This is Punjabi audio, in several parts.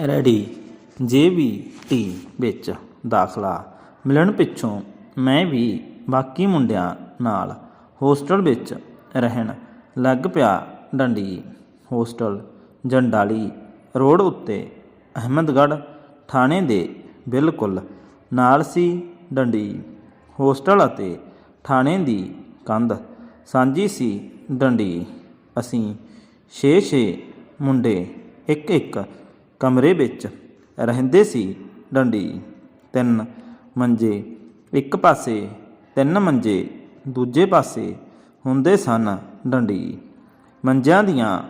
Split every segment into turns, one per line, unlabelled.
ਰੈਡੀ ਜੇ ਵੀ ਟੀ ਵਿੱਚ ਦਾਖਲਾ ਮਿਲਣ ਪਿੱਛੋਂ ਮੈਂ ਵੀ ਬਾਕੀ ਮੁੰਡਿਆਂ ਨਾਲ ਹੋਸਟਲ ਵਿੱਚ ਰਹਿਣ ਲੱਗ ਪਿਆ। ਡੰਡੀ ਹੋਸਟਲ, ਜੰਡਾਲੀ ਰੋਡ ਉੱਤੇ ਅਹਿਮਦਗੜ੍ਹ ਥਾਣੇ ਦੇ ਬਿਲਕੁਲ ਨਾਲ ਸੀ। ਡੰਡੀ ਹੋਸਟਲ ਅਤੇ ਥਾਣੇ ਦੀ ਕੰਧ ਸਾਂਝੀ ਸੀ। ਡੰਡੀ, ਅਸੀਂ ਛੇ ਛੇ ਮੁੰਡੇ ਇੱਕ ਇੱਕ ਕਮਰੇ ਵਿੱਚ ਰਹਿੰਦੇ ਸੀ ਡੰਡੀ। ਤਿੰਨ ਮੰਜੇ ਇੱਕ ਪਾਸੇ, ਤਿੰਨ ਮੰਜੇ ਦੂਜੇ ਪਾਸੇ ਹੁੰਦੇ ਸਨ ਡੰਡੀ। ਮੰਜਿਆਂ ਦੀਆਂ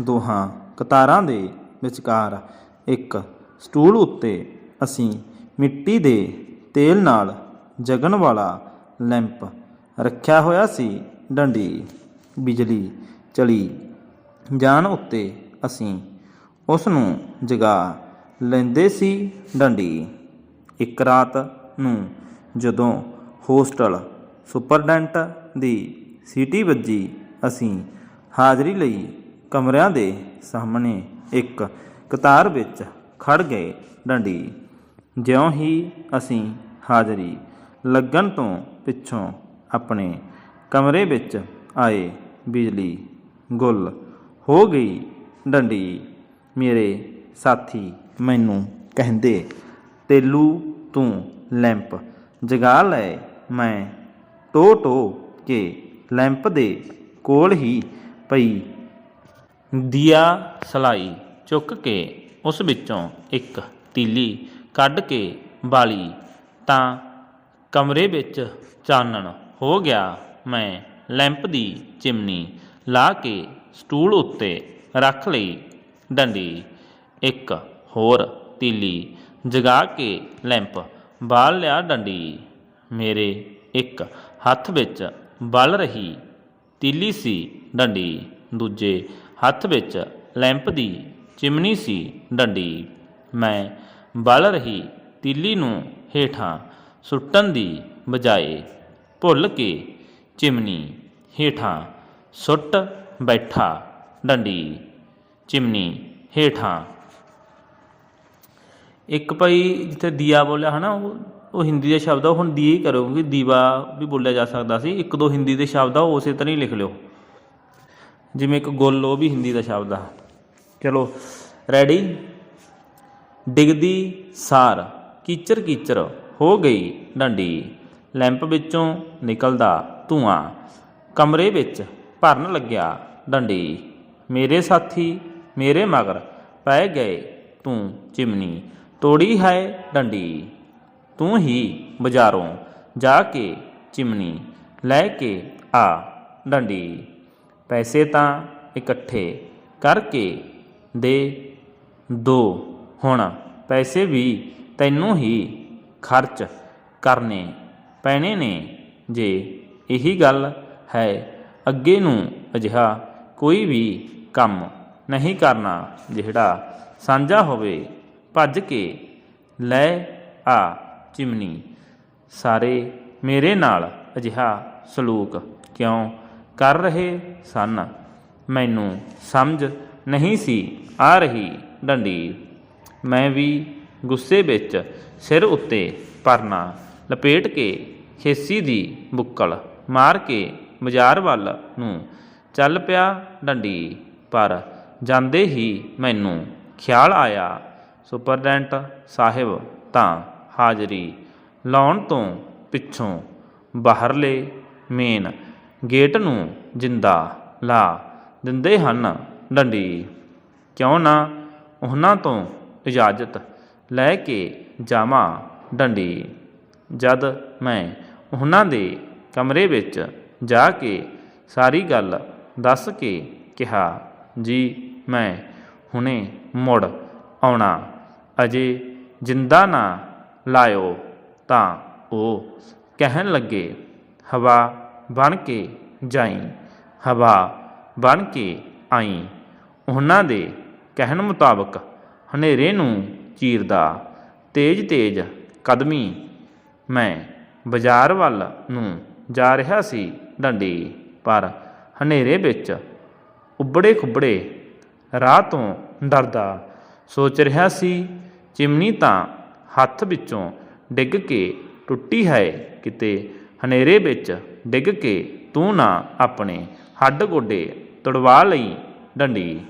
ਦੋਹਾਂ ਕਤਾਰਾਂ ਦੇ ਵਿਚਕਾਰ ਇੱਕ ਸਟੂਲ ਉੱਤੇ ਅਸੀਂ ਮਿੱਟੀ ਦੇ ਤੇਲ ਨਾਲ ਜਗਣ ਵਾਲਾ ਲੈਂਪ ਰੱਖਿਆ ਹੋਇਆ ਸੀ ਡੰਡੀ। ਬਿਜਲੀ ਚਲੀ ਜਾਣ ਉੱਤੇ ਅਸੀਂ ਉਸ ਨੂੰ ਜਗਾ ਲੈਂਦੇ ਸੀ ਡੰਡੀ। ਇੱਕ ਰਾਤ ਨੂੰ ਜਦੋਂ ਹੋਸਟਲ ਸੁਪਰਡੈਂਟ ਦੀ ਸੀਟੀ ਵੱਜੀ, ਅਸੀਂ ਹਾਜ਼ਰੀ ਲਈ ਕਮਰਿਆਂ ਦੇ ਸਾਹਮਣੇ ਇੱਕ ਕਤਾਰ ਵਿੱਚ ਖੜ ਗਏ ਡੰਡੀ। ਜਿਉਂ ਹੀ ਅਸੀਂ ਹਾਜ਼ਰੀ ਲੱਗਣ ਤੋਂ ਪਿੱਛੋਂ ਆਪਣੇ ਕਮਰੇ ਵਿੱਚ ਆਏ, ਬਿਜਲੀ ਗੁੱਲ ਹੋ ਗਈ ਡੰਡੀ। ਮੇਰੇ ਸਾਥੀ ਮੈਨੂੰ ਕਹਿੰਦੇ, ਤੇਲੂ ਤੂੰ ਲੈਂਪ ਜਗਾ ਲੈ, ਮੈਂ ਟੋ ਟੋ ਕੇ ਲੈਂਪ ਦੇ ਕੋਲ ਹੀ ਪਈ। ਦੀਆ ਸਲਾਈ ਚੁੱਕ ਕੇ ਉਸ ਵਿੱਚੋਂ ਇੱਕ ਤੀਲੀ ਕੱਢ ਕੇ ਬਾਲੀ, ਤਾਂ ਕਮਰੇ ਵਿੱਚ ਚਾਨਣ ਹੋ ਗਿਆ, ਮੈਂ ਲੈਂਪ ਦੀ ਚਿਮਨੀ ਲਾ ਕੇ ਸਟੂਲ ਉੱਤੇ ਰੱਖ ਲਈ। ਡੰਡੀ, ਇੱਕ ਹੋਰ ਤੀਲੀ ਜਗਾ ਕੇ ਲੈਂਪ ਬਾਲ ਲਿਆ ਡੰਡੀ। ਮੇਰੇ ਇੱਕ ਹੱਥ ਵਿੱਚ ਬਲ ਰਹੀ ਤੀਲੀ ਸੀ ਡੰਡੀ, ਦੂਜੇ ਹੱਥ ਵਿੱਚ ਲੈਂਪ ਦੀ ਚਿਮਨੀ ਸੀ ਡੰਡੀ। ਮੈਂ ਬਲ ਰਹੀ ਤੀਲੀ ਨੂੰ ਹੇਠਾਂ ਸੁੱਟਣ ਦੀ ਬਜਾਏ ਭੁੱਲ ਕੇ ਚਿਮਨੀ ਹੇਠਾਂ ਸੁੱਟ ਬੈਠਾ ਡੰਡੀ। ਚਿਮਨੀ ਹੇਠਾਂ। ਇੱਕ ਭਾਈ ਜਿੱਥੇ ਦੀਆ ਬੋਲਿਆ ਹਨਾ, ਉਹ ਉਹ ਹਿੰਦੀ ਦਾ ਸ਼ਬਦ ਆ, ਉਹ ਹੁਣ ਦੀਏ ਹੀ ਕਰੋ, ਕਿਉਂਕਿ ਦੀਵਾ ਵੀ ਬੋਲਿਆ ਜਾ ਸਕਦਾ ਸੀ। ਇੱਕ ਦੋ ਹਿੰਦੀ ਦੇ ਸ਼ਬਦ ਆ, ਉਹ ਉਸੇ ਤਰ੍ਹਾਂ ਹੀ ਲਿਖ ਲਿਓ। ਜਿਵੇਂ ਇੱਕ ਗੁੱਲ, ਉਹ ਵੀ ਹਿੰਦੀ ਦਾ ਸ਼ਬਦ ਆ। ਚਲੋ ਰੈਡੀ ਡਿੱਗਦੀ ਸਾਰ ਕੀਚਰ ਕੀਚਰ ਹੋ ਗਈ ਡੰਡੀ। ਲੈਂਪ ਵਿੱਚੋਂ ਨਿਕਲਦਾ ਧੂਆਂ। ਕਮਰੇ ਵਿੱਚ ਭਰਨ ਲੱਗਿਆ ਡੰਡੀ। ਮੇਰੇ ਸਾਥੀ ਮੇਰੇ ਮਗਰ ਪੈ ਗਏ ਤੂੰ ਚਿਮਨੀ, ਤੋੜੀ ਹੈ ਡੰਡੀ। ਤੂੰ ਹੀ ਬਾਜ਼ਾਰੋਂ ਜਾ ਕੇ ਚਿਮਨੀ ਲੈ ਕੇ ਆ ਡੰਡੀ। ਪੈਸੇ ਤਾਂ ਇਕੱਠੇ ਕਰਕੇ ਦੇ ਦੋ, ਹੁਣ ਪੈਸੇ ਵੀ ਤੈਨੂੰ ਹੀ ਖਰਚ ਕਰਨੇ ਪੈਣੇ ਨੇ। ਜੇ ਇਹੀ ਗੱਲ ਹੈ, ਅੱਗੇ ਨੂੰ ਅਜਿਹਾ ਕੋਈ ਵੀ ਕੰਮ ਨਹੀਂ ਕਰਨਾ, ਜਿਹੜਾ ਸਾਂਝਾ ਹੋਵੇ, ਭੱਜ ਕੇ ਲੈ ਆ ਚਿਮਨੀ। ਸਾਰੇ ਮੇਰੇ ਨਾਲ ਅਜਿਹਾ ਸਲੂਕ ਕਿਉਂ ਕਰ ਰਹੇ ਸਨ? ਮੈਨੂੰ ਸਮਝ ਨਹੀਂ ਸੀ ਆ ਰਹੀ ਡੰਡੀ। ਮੈਂ ਵੀ ਗੁੱਸੇ ਵਿੱਚ ਸਿਰ ਉੱਤੇ ਪਰਨਾ ਲਪੇਟ ਕੇ ਖੇਸੀ ਦੀ ਬੁੱਕਲ ਮਾਰ ਕੇ ਬਾਜ਼ਾਰ ਵੱਲ ਨੂੰ ਚੱਲ ਪਿਆ ਡੰਡੀ। ਪਰ ਜਾਂਦੇ ਹੀ ਮੈਨੂੰ ਖਿਆਲ ਆਇਆ, ਸੁਪਰਡੈਂਟ ਸਾਹਿਬ, ਤਾਂ ਹਾਜ਼ਰੀ ਲਾਉਣ ਤੋਂ ਪਿੱਛੋਂ ਬਾਹਰਲੇ ਮੇਨ ਗੇਟ ਨੂੰ ਜਿੰਦਾ ਲਾ ਦਿੰਦੇ ਹਨ, ਡੰਡੀ। ਕਿਉਂ ਨਾ ਉਹਨਾਂ ਤੋਂ ਇਜਾਜ਼ਤ ਲੈ ਕੇ ਜਾਵਾਂ, ਡੰਡੀ। ਜਦ ਮੈਂ ਉਹਨਾਂ ਦੇ ਕਮਰੇ ਵਿੱਚ ਜਾ ਕੇ ਸਾਰੀ ਗੱਲ ਦੱਸ ਕੇ ਕਿਹਾ ਜੀ ਮੈਂ, ਹੁਣੇ ਮੁੜ ਆਉਣਾ। ਅਜੇ ਜਿੰਦਾ ਨਾ ਲਾਇਓ ਤਾਂ ਉਹ ਕਹਿਣ ਲੱਗੇ, ਹਵਾ ਬਣ ਕੇ ਜਾਈ, ਹਵਾ ਬਣ ਕੇ ਆਈ। ਉਹਨਾਂ ਦੇ ਕਹਿਣ ਮੁਤਾਬਕ ਹਨੇਰੇ ਨੂੰ ਚੀਰਦਾ ਤੇਜ਼ ਤੇਜ਼ ਕਦਮੀ ਮੈਂ ਬਾਜ਼ਾਰ ਵੱਲ ਨੂੰ ਜਾ ਰਿਹਾ ਸੀ ਡੰਡੀ। ਪਰ ਹਨੇਰੇ ਵਿੱਚ ਉਬੜੇ ਖੁੱਬੜੇ, ਰਾਹ ਤੋਂ ਡਰਦਾ। ਸੋਚ ਰਿਹਾ ਸੀ, ਚਿਮਨੀ ਤਾਂ ਹੱਥ ਵਿੱਚੋਂ ਡਿੱਗ ਕੇ ਟੁੱਟੀ ਹੈ ਕਿਤੇ। ਹਨੇਰੇ ਵਿੱਚ ਡਿੱਗ ਕੇ ਤੂੰ ਨਾ ਆਪਣੇ ਹੱਡ ਗੋਡੇ ਤੜਵਾ ਲਈ ਡੰਡੀ।